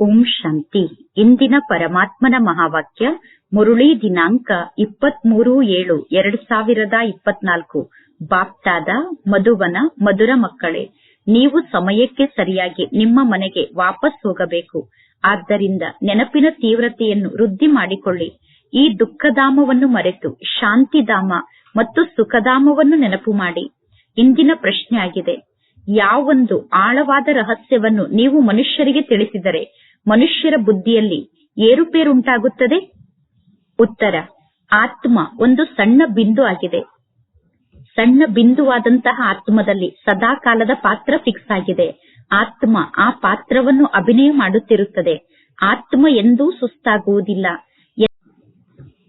ಓಂ ಶಾಂತಿ. ಇಂದಿನ ಪರಮಾತ್ಮನ ಮಹಾವಾಕ್ಯ, ಮುರುಳಿ ದಿನಾಂಕ ಇಪ್ಪತ್ಮೂರು ಏಳು ಎರಡ್ ಸಾವಿರದ ಇಪ್ಪತ್ನಾಲ್ಕು. ಬಾಪ್ತಾದ, ಮಧುವನ, ಮಧುರ ಮಕ್ಕಳೇ, ನೀವು ಸಮಯಕ್ಕೆ ಸರಿಯಾಗಿ ನಿಮ್ಮ ಮನೆಗೆ ವಾಪಸ್ ಹೋಗಬೇಕು. ಆದ್ದರಿಂದ ನೆನಪಿನ ತೀವ್ರತೆಯನ್ನು ವೃದ್ಧಿ ಮಾಡಿಕೊಳ್ಳಿ. ಈ ದುಃಖಧಾಮವನ್ನು ಮರೆತು ಶಾಂತಿಧಾಮ ಮತ್ತು ಸುಖಧಾಮವನ್ನು ನೆನಪು ಮಾಡಿ. ಇಂದಿನ ಪ್ರಶ್ನೆ ಆಗಿದೆ. ಯಾವೊಂದು ಆಳವಾದ ರಹಸ್ಯವನ್ನು ನೀವು ಮನುಷ್ಯರಿಗೆ ತಿಳಿಸಿದರೆ ಮನುಷ್ಯರ ಬುದ್ಧಿಯಲ್ಲಿ ಏರುಪೇರುಂಟಾಗುತ್ತದೆ? ಉತ್ತರ, ಆತ್ಮ ಒಂದು ಸಣ್ಣ ಬಿಂದು ಆಗಿದೆ. ಸಣ್ಣ ಬಿಂದುವಾದಂತಹ ಆತ್ಮದಲ್ಲಿ ಸದಾಕಾಲದ ಪಾತ್ರ ಫಿಕ್ಸ್ ಆಗಿದೆ. ಆತ್ಮ ಆ ಪಾತ್ರವನ್ನು ಅಭಿನಯ ಮಾಡುತ್ತಿರುತ್ತದೆ. ಆತ್ಮ ಎಂದೂ ಸುಸ್ತಾಗುವುದಿಲ್ಲ.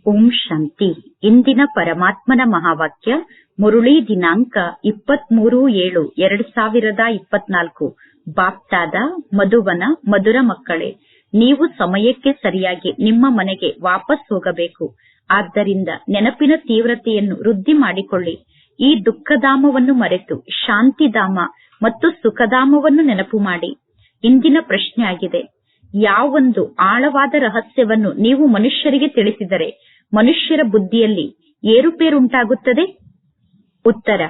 ಓಂ ಶಾಂತಿ. ಇಂದಿನ ಪರಮಾತ್ಮನ ಮಹಾವಾಕ್ಯ ಮುರುಳಿ ದಿನಾಂಕ ಇಪ್ಪತ್ಮೂರು ಏಳು, ಎರಡು ಸಾವಿರದ ಇಪ್ಪತ್ನಾಲ್ಕು. ಬಾಪ್ತಾದ, ಮಧುವನ, ಮಧುರ ಮಕ್ಕಳೇ, ನೀವು ಸಮಯಕ್ಕೆ ಸರಿಯಾಗಿ ನಿಮ್ಮ ಮನೆಗೆ ವಾಪಸ್ ಹೋಗಬೇಕು. ಆದ್ದರಿಂದ ನೆನಪಿನ ತೀವ್ರತೆಯನ್ನು ವೃದ್ಧಿ ಮಾಡಿಕೊಳ್ಳಿ. ಈ ದುಃಖಧಾಮವನ್ನು ಮರೆತು ಶಾಂತಿಧಾಮ ಮತ್ತು ಸುಖಧಾಮವನ್ನು ನೆನಪು ಮಾಡಿ. ಇಂದಿನ ಪ್ರಶ್ನೆ ಆಗಿದೆ. ಯಾವೊಂದು ಆಳವಾದ ರಹಸ್ಯವನ್ನು ನೀವು ಮನುಷ್ಯರಿಗೆ ತಿಳಿಸಿದರೆ ಮನುಷ್ಯರ ಬುದ್ಧಿಯಲ್ಲಿ ಏರುಪೇರುಂಟಾಗುತ್ತದೆ? ಉತ್ತರ,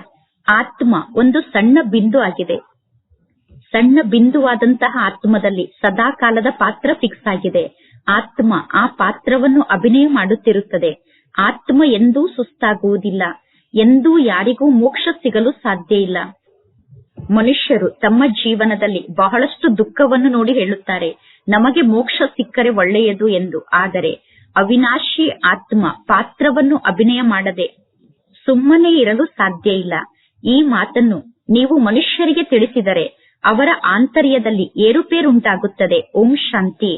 ಆತ್ಮ ಒಂದು ಸಣ್ಣ ಬಿಂದು ಆಗಿದೆ. ಸಣ್ಣ ಬಿಂದುವಾದಂತಹ ಆತ್ಮದಲ್ಲಿ ಸದಾಕಾಲದ ಪಾತ್ರ ಫಿಕ್ಸ್ ಆಗಿದೆ. ಆತ್ಮ ಆ ಪಾತ್ರವನ್ನು ಅಭಿನಯ ಮಾಡುತ್ತಿರುತ್ತದೆ. ಆತ್ಮ ಎಂದೂ ಸುಸ್ತಾಗುವುದಿಲ್ಲ. ಎಂದೂ ಯಾರಿಗೂ ಮೋಕ್ಷ ಸಿಗಲು ಸಾಧ್ಯ ಇಲ್ಲ. ಮನುಷ್ಯರು ತಮ್ಮ ಜೀವನದಲ್ಲಿ ಬಹಳಷ್ಟು ದುಃಖವನ್ನು ನೋಡಿ ಹೇಳುತ್ತಾರೆ. ನಮಗೆ ಮೋಕ್ಷ ಸಿಕ್ಕರೆ ಒಳ್ಳೆಯದು ಎಂದು. ಆದರೆ ಅವಿನಾಶಿ ಆತ್ಮ ಪಾತ್ರವನ್ನು ಅಭಿನಯ ಮಾಡದೆ ಸುಮ್ಮನೆ ಇರಲು ಸಾಧ್ಯ ಇಲ್ಲ. ಈ ಮಾತನ್ನು ನೀವು ಮನುಷ್ಯರಿಗೆ ತಿಳಿಸಿದರೆ ಅವರ ಆಂತರ್ಯದಲ್ಲಿ ಏರುಪೇರುಂಟಾಗುತ್ತದೆ. ಓಂ ಶಾಂತಿ.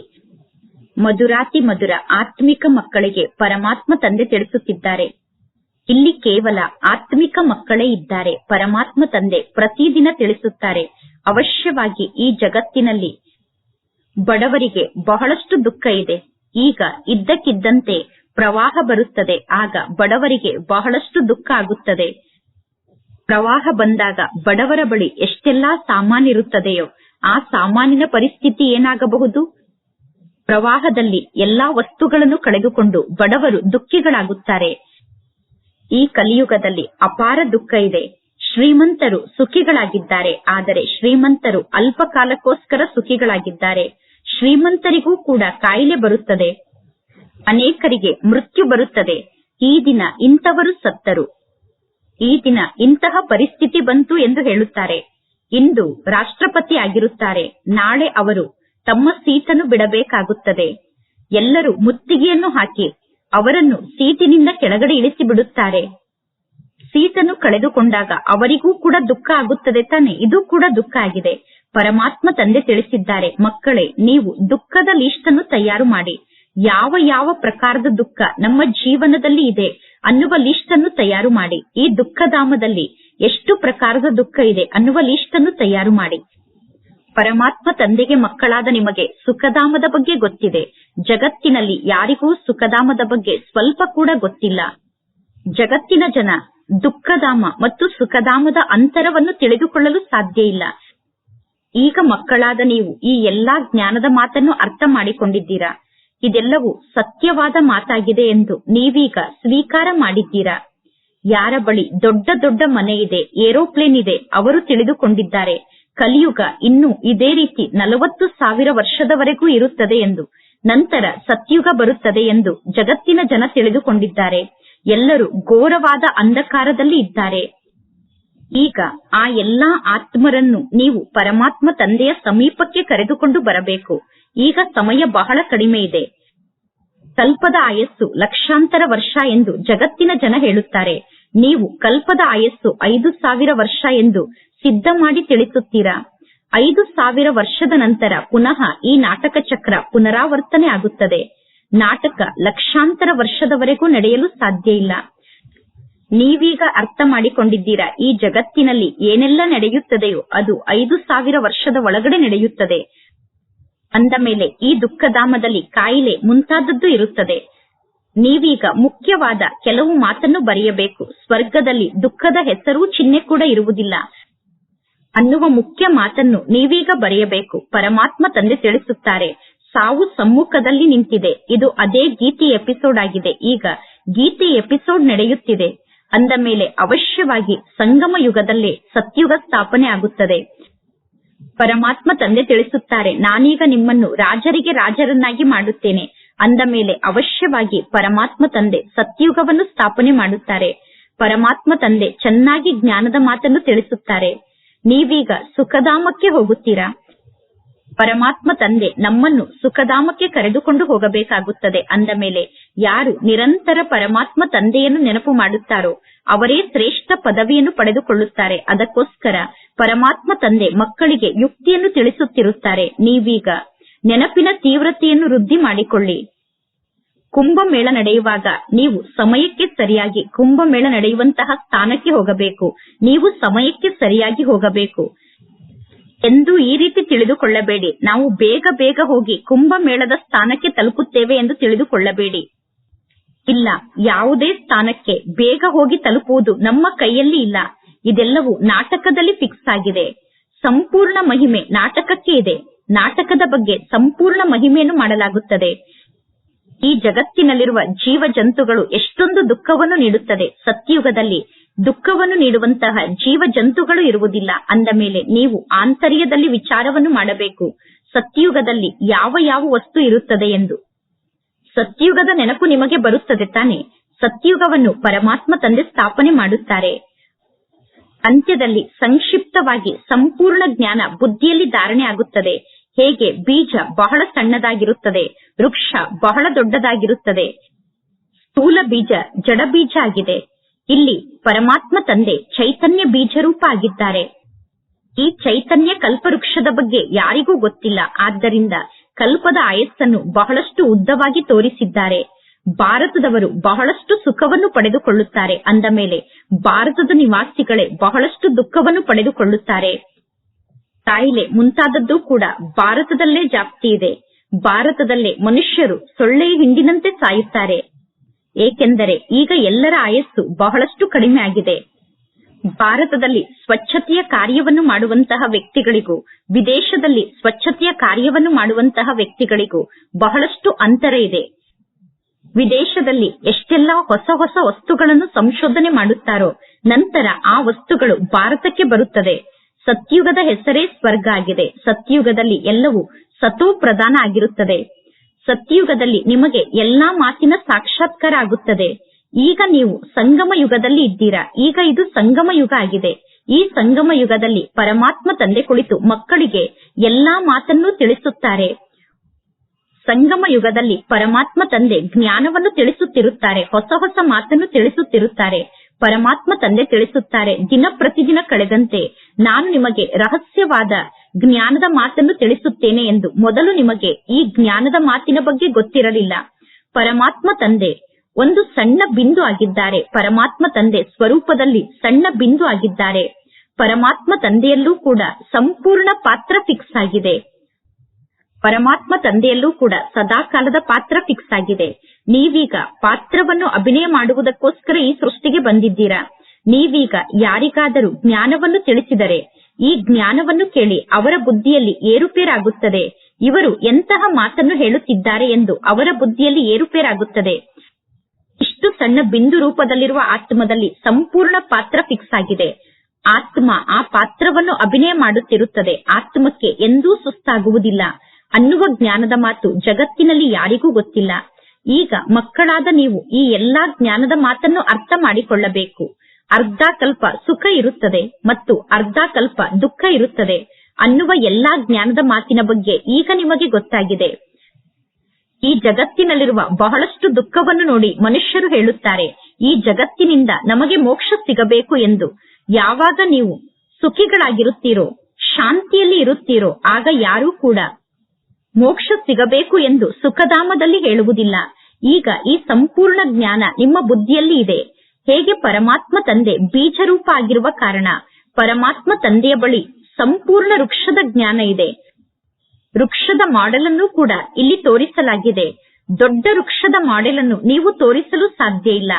ಮಧುರಾತಿ ಮಧುರ ಆತ್ಮಿಕ ಮಕ್ಕಳಿಗೆ ಪರಮಾತ್ಮ ತಂದೆ ತಿಳಿಸುತ್ತಿದ್ದಾರೆ. ಇಲ್ಲಿ ಕೇವಲ ಆತ್ಮಿಕ ಮಕ್ಕಳೇ ಇದ್ದಾರೆ. ಪರಮಾತ್ಮ ತಂದೆ ಪ್ರತಿದಿನ ತಿಳಿಸುತ್ತಾರೆ. ಅವಶ್ಯವಾಗಿ ಈ ಜಗತ್ತಿನಲ್ಲಿ ಬಡವರಿಗೆ ಬಹಳಷ್ಟು ದುಃಖ ಇದೆ. ಈಗ ಇದ್ದಕ್ಕಿದ್ದಂತೆ ಪ್ರವಾಹ ಬರುತ್ತದೆ. ಆಗ ಬಡವರಿಗೆ ಬಹಳಷ್ಟು ದುಃಖ ಆಗುತ್ತದೆ. ಪ್ರವಾಹ ಬಂದಾಗ ಬಡವರ ಬಳಿ ಎಷ್ಟೆಲ್ಲಾ ಸಾಮಾನಿರುತ್ತದೆಯೋ ಆ ಸಾಮಾನಿನ ಪರಿಸ್ಥಿತಿ ಏನಾಗಬಹುದು? ಪ್ರವಾಹದಲ್ಲಿ ಎಲ್ಲಾ ವಸ್ತುಗಳನ್ನು ಕಳೆದುಕೊಂಡು ಬಡವರು ದುಃಖಿಗಳಾಗುತ್ತಾರೆ. ಈ ಕಲಿಯುಗದಲ್ಲಿ ಅಪಾರ ದುಃಖ ಇದೆ. ಶ್ರೀಮಂತರು ಸುಖಿಗಳಾಗಿದ್ದಾರೆ. ಆದರೆ ಶ್ರೀಮಂತರು ಅಲ್ಪ ಕಾಲಕ್ಕೋಸ್ಕರ ಸುಖಿಗಳಾಗಿದ್ದಾರೆ. ಶ್ರೀಮಂತರಿಗೂ ಕೂಡ ಕಾಯಿಲೆ ಬರುತ್ತದೆ. ಅನೇಕರಿಗೆ ಮೃತ್ಯು ಬರುತ್ತದೆ. ಈ ದಿನ ಇಂಥವರು ಸತ್ತರು. ಈ ದಿನ ಇಂತಹ ಪರಿಸ್ಥಿತಿ ಬಂತು ಎಂದು ಹೇಳುತ್ತಾರೆ. ಇಂದು ರಾಷ್ಟ್ರಪತಿ ಆಗಿರುತ್ತಾರೆ. ನಾಳೆ ಅವರು ತಮ್ಮ ಸೀಟನ್ನು ಬಿಡಬೇಕಾಗುತ್ತದೆ. ಎಲ್ಲರೂ ಮುತ್ತಿಗೆಯನ್ನು ಹಾಕಿ ಅವರನ್ನು ಸೀಟಿನಿಂದ ಕೆಳಗಡೆ ಇಳಿಸಿ ಬಿಡುತ್ತಾರೆ. ಸೀಟನ್ನು ಕಳೆದುಕೊಂಡಾಗ ಅವರಿಗೂ ಕೂಡ ದುಃಖ ಆಗುತ್ತದೆ ತಾನೆ. ಇದು ಕೂಡ ದುಃಖ ಆಗಿದೆ. ಪರಮಾತ್ಮ ತಂದೆ ತಿಳಿಸಿದ್ದಾರೆ, ಮಕ್ಕಳೇ, ನೀವು ದುಃಖದ ಲೀಸ್ಟ್ ಅನ್ನು ತಯಾರು ಮಾಡಿ. ಯಾವ ಯಾವ ಪ್ರಕಾರದ ದುಃಖ ನಮ್ಮ ಜೀವನದಲ್ಲಿ ಇದೆ ಅನ್ನುವ ಲಿಸ್ಟ್ ಅನ್ನು ತಯಾರು ಮಾಡಿ. ಈ ದುಃಖಧಾಮದಲ್ಲಿ ಎಷ್ಟು ಪ್ರಕಾರದ ದುಃಖ ಇದೆ ಅನ್ನುವ ಲಿಸ್ಟ್ ಅನ್ನು ತಯಾರು ಮಾಡಿ. ಪರಮಾತ್ಮ ತಂದೆಗೆ ಮಕ್ಕಳಾದ ನಿಮಗೆ ಸುಖಧಾಮದ ಬಗ್ಗೆ ಗೊತ್ತಿದೆ. ಜಗತ್ತಿನಲ್ಲಿ ಯಾರಿಗೂ ಸುಖಧಾಮದ ಬಗ್ಗೆ ಸ್ವಲ್ಪ ಕೂಡ ಗೊತ್ತಿಲ್ಲ. ಜಗತ್ತಿನ ಜನ ದುಃಖಧಾಮ ಮತ್ತು ಸುಖಧಾಮದ ಅಂತರವನ್ನು ತಿಳಿದುಕೊಳ್ಳಲು ಸಾಧ್ಯ ಇಲ್ಲ. ಈಗ ಮಕ್ಕಳಾದ ನೀವು ಈ ಎಲ್ಲಾ ಜ್ಞಾನದ ಮಾತನ್ನು ಅರ್ಥ ಮಾಡಿಕೊಂಡಿದ್ದೀರಾ? ಇದೆಲ್ಲವೂ ಸತ್ಯವಾದ ಮಾತಾಗಿದೆ ಎಂದು ನೀವೀಗ ಸ್ವೀಕಾರ ಮಾಡಿದ್ದೀರಾ? ಯಾರ ಬಳಿ ದೊಡ್ಡ ದೊಡ್ಡ ಮನೆ ಇದೆ, ಏರೋಪ್ಲೇನ್ ಇದೆ, ಅವರು ತಿಳಿದುಕೊಂಡಿದ್ದಾರೆ. ಕಲಿಯುಗ ಇನ್ನು ಇದೇ ರೀತಿ ನಲವತ್ತು ಸಾವಿರ ವರ್ಷದವರೆಗೂ ಇರುತ್ತದೆ ಎಂದು, ನಂತರ ಸತ್ಯುಗ ಬರುತ್ತದೆ ಎಂದು ಜಗತ್ತಿನ ಜನ ತಿಳಿದುಕೊಂಡಿದ್ದಾರೆ. ಎಲ್ಲರೂ ಘೋರವಾದ ಅಂಧಕಾರದಲ್ಲಿ ಇದ್ದಾರೆ. ಈಗ ಆ ಎಲ್ಲಾ ಆತ್ಮರನ್ನು ನೀವು ಪರಮಾತ್ಮ ತಂದೆಯ ಸಮೀಪಕ್ಕೆ ಕರೆದುಕೊಂಡು ಬರಬೇಕು. ಈಗ ಸಮಯ ಬಹಳ ಕಡಿಮೆ ಇದೆ. ಕಲ್ಪದ ಆಯಸ್ಸು ಲಕ್ಷಾಂತರ ವರ್ಷ ಎಂದು ಜಗತ್ತಿನ ಜನ ಹೇಳುತ್ತಾರೆ. ನೀವು ಕಲ್ಪದ ಆಯಸ್ಸು ಐದು ಸಾವಿರ ವರ್ಷ ಎಂದು ಸಿದ್ಧ ಮಾಡಿ ತಿಳಿಸುತ್ತೀರಾ? ಐದು ಸಾವಿರ ವರ್ಷದ ನಂತರ ಪುನಃ ಈ ನಾಟಕ ಚಕ್ರ ಪುನರಾವರ್ತನೆ ಆಗುತ್ತದೆ. ನಾಟಕ ಲಕ್ಷಾಂತರ ವರ್ಷದವರೆಗೂ ನಡೆಯಲು ಸಾಧ್ಯ ಇಲ್ಲ. ನೀವೀಗ ಅರ್ಥ ಮಾಡಿಕೊಂಡಿದ್ದೀರಾ? ಈ ಜಗತ್ತಿನಲ್ಲಿ ಏನೆಲ್ಲ ನಡೆಯುತ್ತದೆಯೋ ಅದು ಐದು ಸಾವಿರ ವರ್ಷದ ಒಳಗಡೆ ನಡೆಯುತ್ತದೆ. ಅಂದ ಮೇಲೆ ಈ ದುಃಖಧಾಮದಲ್ಲಿ ಕಾಯಿಲೆ ಮುಂತಾದದ್ದು ಇರುತ್ತದೆ. ನೀವೀಗ ಮುಖ್ಯವಾದ ಕೆಲವು ಮಾತನ್ನು ಬರೆಯಬೇಕು. ಸ್ವರ್ಗದಲ್ಲಿ ದುಃಖದ ಹೆಸರು ಚಿಹ್ನೆ ಕೂಡ ಇರುವುದಿಲ್ಲ. ಅನ್ನುವ ಮುಖ್ಯ ಮಾತನ್ನು ನೀವೀಗ ಬರೆಯಬೇಕು. ಪರಮಾತ್ಮ ತಂದೆ ತಿಳಿಸುತ್ತಾರೆ, ಸಾವು ಸಮ್ಮುಖದಲ್ಲಿ ನಿಂತಿದೆ. ಇದು ಅದೇ ಗೀತೆ ಎಪಿಸೋಡ್ ಆಗಿದೆ. ಈಗ ಗೀತೆ ಎಪಿಸೋಡ್ ನಡೆಯುತ್ತಿದೆ ಅಂದ ಮೇಲೆ ಅವಶ್ಯವಾಗಿ ಸಂಗಮ ಯುಗದಲ್ಲೇ ಸತ್ಯುಗ ಸ್ಥಾಪನೆ ಆಗುತ್ತದೆ. ಪರಮಾತ್ಮ ತಂದೆ ತಿಳಿಸುತ್ತಾರೆ, ನಾನೀಗ ನಿಮ್ಮನ್ನು ರಾಜರಿಗೆ ರಾಜರನ್ನಾಗಿ ಮಾಡುತ್ತೇನೆ. ಅಂದ ಮೇಲೆ ಅವಶ್ಯವಾಗಿ ಪರಮಾತ್ಮ ತಂದೆ ಸತ್ಯುಗವನ್ನು ಸ್ಥಾಪನೆ ಮಾಡುತ್ತಾರೆ. ಪರಮಾತ್ಮ ತಂದೆ ಚೆನ್ನಾಗಿ ಜ್ಞಾನದ ಮಾತನ್ನು ತಿಳಿಸುತ್ತಾರೆ. ನೀವೀಗ ಸುಖಧಾಮಕ್ಕೆ ಹೋಗುತ್ತೀರಾ? ಪರಮಾತ್ಮ ತಂದೆ ನಮ್ಮನ್ನು ಸುಖಧಾಮಕ್ಕೆ ಕರೆದುಕೊಂಡು ಹೋಗಬೇಕಾಗುತ್ತದೆ. ಅಂದ ಮೇಲೆ ಯಾರು ನಿರಂತರ ಪರಮಾತ್ಮ ತಂದೆಯನ್ನು ನೆನಪು ಮಾಡುತ್ತಾರೋ ಅವರೇ ಶ್ರೇಷ್ಠ ಪದವಿಯನ್ನು ಪಡೆದುಕೊಳ್ಳುತ್ತಾರೆ. ಅದಕ್ಕೋಸ್ಕರ ಪರಮಾತ್ಮ ತಂದೆ ಮಕ್ಕಳಿಗೆ ಯುಕ್ತಿಯನ್ನು ತಿಳಿಸುತ್ತಿರುತ್ತಾರೆ. ನೀವೀಗ ನೆನಪಿನ ತೀವ್ರತೆಯನ್ನು ವೃದ್ಧಿ ಮಾಡಿಕೊಳ್ಳಿ. ಕುಂಭಮೇಳ ನಡೆಯುವಾಗ ನೀವು ಸಮಯಕ್ಕೆ ಸರಿಯಾಗಿ ಕುಂಭಮೇಳ ನಡೆಯುವಂತಹ ಸ್ಥಾನಕ್ಕೆ ಹೋಗಬೇಕು. ನೀವು ಸಮಯಕ್ಕೆ ಸರಿಯಾಗಿ ಹೋಗಬೇಕು. ಎಂದು ಈ ರೀತಿ ತಿಳಿದುಕೊಳ್ಳಬೇಡಿ. ನಾವು ಬೇಗ ಬೇಗ ಹೋಗಿ ಕುಂಭಮೇಳದ ಸ್ಥಾನಕ್ಕೆ ತಲುಪುತ್ತೇವೆ ಎಂದು ತಿಳಿದುಕೊಳ್ಳಬೇಡಿ. ಇಲ್ಲ, ಯಾವುದೇ ಸ್ಥಾನಕ್ಕೆ ಬೇಗ ಹೋಗಿ ತಲುಪುವುದು ನಮ್ಮ ಕೈಯಲ್ಲಿ ಇಲ್ಲ. ಇದೆಲ್ಲವೂ ನಾಟಕದಲ್ಲಿ ಫಿಕ್ಸ್ ಆಗಿದೆ. ಸಂಪೂರ್ಣ ಮಹಿಮೆ ನಾಟಕಕ್ಕೆ ಇದೆ. ನಾಟಕದ ಬಗ್ಗೆ ಸಂಪೂರ್ಣ ಮಹಿಮೆಯನ್ನು ಮಾಡಲಾಗುತ್ತದೆ. ಈ ಜಗತ್ತಿನಲ್ಲಿರುವ ಜೀವ ಜಂತುಗಳು ಎಷ್ಟೊಂದು ದುಃಖವನ್ನು ನೀಡುತ್ತದೆ ಸತ್ಯುಗದಲ್ಲಿ. ದುಃಖವನ್ನು ನೀಡುವಂತಹ ಜೀವ ಜಂತುಗಳು ಇರುವುದಿಲ್ಲ. ಅಂದ ಮೇಲೆ ನೀವು ಆಂತರ್ಯದಲ್ಲಿ ವಿಚಾರವನ್ನು ಮಾಡಬೇಕು. ಸತ್ಯಯುಗದಲ್ಲಿ ಯಾವ ಯಾವ ವಸ್ತು ಇರುತ್ತದೆ ಎಂದು. ಸತ್ಯಯುಗದ ನೆನಪು ನಿಮಗೆ ಬರುತ್ತದೆ ತಾನೆ. ಸತ್ಯುಗವನ್ನು ಪರಮಾತ್ಮ ತಂದೆ ಸ್ಥಾಪನೆ ಮಾಡುತ್ತಾರೆ. ಅಂತ್ಯದಲ್ಲಿ ಸಂಕ್ಷಿಪ್ತವಾಗಿ ಸಂಪೂರ್ಣ ಜ್ಞಾನ ಬುದ್ಧಿಯಲ್ಲಿ ಧಾರಣೆ ಆಗುತ್ತದೆ. ಹೇಗೆ? ಬೀಜ ಬಹಳ ಸಣ್ಣದಾಗಿರುತ್ತದೆ. ವೃಕ್ಷ ಬಹಳ ದೊಡ್ಡದಾಗಿರುತ್ತದೆ. ಸ್ಥೂಲ ಬೀಜ ಜಡ ಬೀಜ ಆಗಿದೆ. ಇಲ್ಲಿ ಪರಮಾತ್ಮ ತಂದೆ ಚೈತನ್ಯ ಬೀಜರೂಪ ಆಗಿದ್ದಾರೆ ಈ ಚೈತನ್ಯ ಕಲ್ಪವೃಕ್ಷದ ಬಗ್ಗೆ ಯಾರಿಗೂ ಗೊತ್ತಿಲ್ಲ. ಆದ್ದರಿಂದ ಕಲ್ಪದ ಆಯಸ್ಸನ್ನು ಬಹಳಷ್ಟು ಉದ್ದವಾಗಿ ತೋರಿಸಿದ್ದಾರೆ. ಭಾರತದವರು ಬಹಳಷ್ಟು ಸುಖವನ್ನು ಪಡೆದುಕೊಳ್ಳುತ್ತಾರೆ. ಅಂದ ಮೇಲೆ ಭಾರತದ ನಿವಾಸಿಗಳೇ ಬಹಳಷ್ಟು ದುಃಖವನ್ನು ಪಡೆದುಕೊಳ್ಳುತ್ತಾರೆ. ಕಾಯಿಲೆ ಮುಂತಾದದ್ದು ಕೂಡ ಭಾರತದಲ್ಲೇ ಜಾಸ್ತಿ ಇದೆ. ಭಾರತದಲ್ಲೇ ಮನುಷ್ಯರು ಸೊಳ್ಳೆಯ ಹಿಂಡಿನಂತೆ ಸಾಯುತ್ತಾರೆ. ಏಕೆಂದರೆ ಈಗ ಎಲ್ಲರ ಆಯಸ್ಸು ಬಹಳಷ್ಟು ಕಡಿಮೆ ಆಗಿದೆ. ಭಾರತದಲ್ಲಿ ಸ್ವಚ್ಛತೆಯ ಕಾರ್ಯವನ್ನು ಮಾಡುವಂತಹ ವ್ಯಕ್ತಿಗಳಿಗೂ, ವಿದೇಶದಲ್ಲಿ ಸ್ವಚ್ಛತೆಯ ಕಾರ್ಯವನ್ನು ಮಾಡುವಂತಹ ವ್ಯಕ್ತಿಗಳಿಗೂ ಬಹಳಷ್ಟು ಅಂತರ ಇದೆ. ವಿದೇಶದಲ್ಲಿ ಎಷ್ಟೆಲ್ಲ ಹೊಸ ಹೊಸ ವಸ್ತುಗಳನ್ನು ಸಂಶೋಧನೆ ಮಾಡುತ್ತಾರೋ, ನಂತರ ಆ ವಸ್ತುಗಳು ಭಾರತಕ್ಕೆ ಬರುತ್ತದೆ. ಸತ್ಯುಗದ ಹೆಸರೇ ಸ್ವರ್ಗ ಆಗಿದೆ. ಸತ್ಯುಗದಲ್ಲಿ ಎಲ್ಲವೂ ಸತೋ ಪ್ರಧಾನ ಆಗಿರುತ್ತದೆ. ಸತ್ಯುಗದಲ್ಲಿ ನಿಮಗೆ ಎಲ್ಲಾ ಮಾತಿನ ಸಾಕ್ಷಾತ್ಕಾರ ಆಗುತ್ತದೆ ಈಗ ನೀವು ಸಂಗಮ ಯುಗದಲ್ಲಿ ಇದ್ದೀರಾ? ಈಗ ಇದು ಸಂಗಮ ಯುಗ ಆಗಿದೆ. ಈ ಸಂಗಮ ಯುಗದಲ್ಲಿ ಪರಮಾತ್ಮ ತಂದೆ ಕುಳಿತು ಮಕ್ಕಳಿಗೆ ಎಲ್ಲಾ ಮಾತನ್ನು ತಿಳಿಸುತ್ತಾರೆ. ಸಂಗಮ ಯುಗದಲ್ಲಿ ಪರಮಾತ್ಮ ತಂದೆ ಜ್ಞಾನವನ್ನು ತಿಳಿಸುತ್ತಿರುತ್ತಾರೆ. ಹೊಸ ಹೊಸ ಮಾತನ್ನು ತಿಳಿಸುತ್ತಿರುತ್ತಾರೆ. ಪರಮಾತ್ಮ ತಂದೆ ತಿಳಿಸುತ್ತಾರೆ ದಿನ ಪ್ರತಿದಿನ ಕಳೆದಂತೆ. ನಾನು ನಿಮಗೆ ರಹಸ್ಯವಾದ ಜ್ಞಾನದ ಮಾತನ್ನು ತಿಳಿಸುತ್ತೇನೆ ಎಂದು ಮೊದಲು ನಿಮಗೆ ಈ ಜ್ಞಾನದ ಮಾತಿನ ಬಗ್ಗೆ ಗೊತ್ತಿರಲಿಲ್ಲ. ಪರಮಾತ್ಮ ತಂದೆ, ಒಂದು ಸಣ್ಣ ಬಿಂದು ಆಗಿದ್ದಾರೆ. ಪರಮಾತ್ಮ ತಂದೆ ಸ್ವರೂಪದಲ್ಲಿ ಸಣ್ಣ ಬಿಂದು ಆಗಿದ್ದಾರೆ. ಪರಮಾತ್ಮ ತಂದೆಯಲ್ಲೂ ಕೂಡ ಸಂಪೂರ್ಣ ಪಾತ್ರ ಫಿಕ್ಸ್ ಆಗಿದೆ. ಪರಮಾತ್ಮ ತಂದೆಯಲ್ಲೂ ಕೂಡ ಸದಾಕಾಲದ ಪಾತ್ರ ಫಿಕ್ಸ್ ಆಗಿದೆ. ನೀವೀಗ ಪಾತ್ರವನ್ನು ಅಭಿನಯ ಮಾಡುವುದಕ್ಕೋಸ್ಕರ ಈ ಸೃಷ್ಟಿಗೆ ಬಂದಿದ್ದೀರಾ? ನೀವೀಗ ಯಾರಿಗಾದರೂ ಜ್ಞಾನವನ್ನು ತಿಳಿಸಿದರೆ ಈ ಜ್ಞಾನವನ್ನು ಕೇಳಿ ಅವರ ಬುದ್ಧಿಯಲ್ಲಿ ಏರುಪೇರಾಗುತ್ತದೆ. ಇವರು ಎಂತಹ ಮಾತನ್ನು ಹೇಳುತ್ತಿದ್ದಾರೆ ಎಂದು ಅವರ ಬುದ್ಧಿಯಲ್ಲಿ ಏರುಪೇರಾಗುತ್ತದೆ. ಇಷ್ಟು ಸಣ್ಣ ಬಿಂದು ರೂಪದಲ್ಲಿರುವ ಆತ್ಮದಲ್ಲಿ ಸಂಪೂರ್ಣ ಪಾತ್ರ ಫಿಕ್ಸ್ ಆಗಿದೆ. ಆತ್ಮ ಆ ಪಾತ್ರವನ್ನು ಅಭಿನಯ ಮಾಡುತ್ತಿರುತ್ತದೆ. ಆತ್ಮಕ್ಕೆ ಎಂದೂ ಸುಸ್ತಾಗುವುದಿಲ್ಲ. ಅನ್ನುವ ಜ್ಞಾನದ ಮಾತು ಜಗತ್ತಿನಲ್ಲಿ ಯಾರಿಗೂ ಗೊತ್ತಿಲ್ಲ. ಈಗ ಮಕ್ಕಳಾದ ನೀವು ಈ ಎಲ್ಲಾ ಜ್ಞಾನದ ಮಾತನ್ನು ಅರ್ಥ ಮಾಡಿಕೊಳ್ಳಬೇಕು. ಅರ್ಧ ಕಲ್ಪ ಸುಖ ಇರುತ್ತದೆ ಮತ್ತು ಅರ್ಧ ಕಲ್ಪ ದುಃಖ ಇರುತ್ತದೆ ಅನ್ನುವ ಎಲ್ಲಾ ಜ್ಞಾನದ ಮಾತಿನ ಬಗ್ಗೆ ಈಗ ನಿಮಗೆ ಗೊತ್ತಾಗಿದೆ. ಈ ಜಗತ್ತಿನಲ್ಲಿರುವ ಬಹಳಷ್ಟು ದುಃಖವನ್ನು ನೋಡಿ ಮನುಷ್ಯರು ಹೇಳುತ್ತಾರೆ, ಈ ಜಗತ್ತಿನಿಂದ ನಮಗೆ ಮೋಕ್ಷ ಸಿಗಬೇಕು ಎಂದು. ಯಾವಾಗ ನೀವು ಸುಖಿಗಳಾಗಿರುತ್ತೀರೋ, ಶಾಂತಿಯಲ್ಲಿ ಇರುತ್ತೀರೋ, ಆಗ ಯಾರೂ ಕೂಡ ಮೋಕ್ಷ ಸಿಗಬೇಕು ಎಂದು ಸುಖಧಾಮದಲ್ಲಿ ಹೇಳುವುದಿಲ್ಲ. ಈಗ ಈ ಸಂಪೂರ್ಣ ಜ್ಞಾನ ನಿಮ್ಮ ಬುದ್ಧಿಯಲ್ಲಿ ಇದೆ. ಹೇಗೆ ಪರಮಾತ್ಮ ತಂದೆ ಬೀಜರೂಪ ಆಗಿರುವ ಕಾರಣ ಪರಮಾತ್ಮ ತಂದೆಯ ಬಳಿ ಸಂಪೂರ್ಣ ವೃಕ್ಷದ ಜ್ಞಾನ ಇದೆ. ವೃಕ್ಷದ ಮಾಡೆಲ್ ಕೂಡ ಇಲ್ಲಿ ತೋರಿಸಲಾಗಿದೆ. ದೊಡ್ಡ ವೃಕ್ಷದ ಮಾಡೆಲ್ ಅನ್ನು ನೀವು ತೋರಿಸಲು ಸಾಧ್ಯ ಇಲ್ಲ.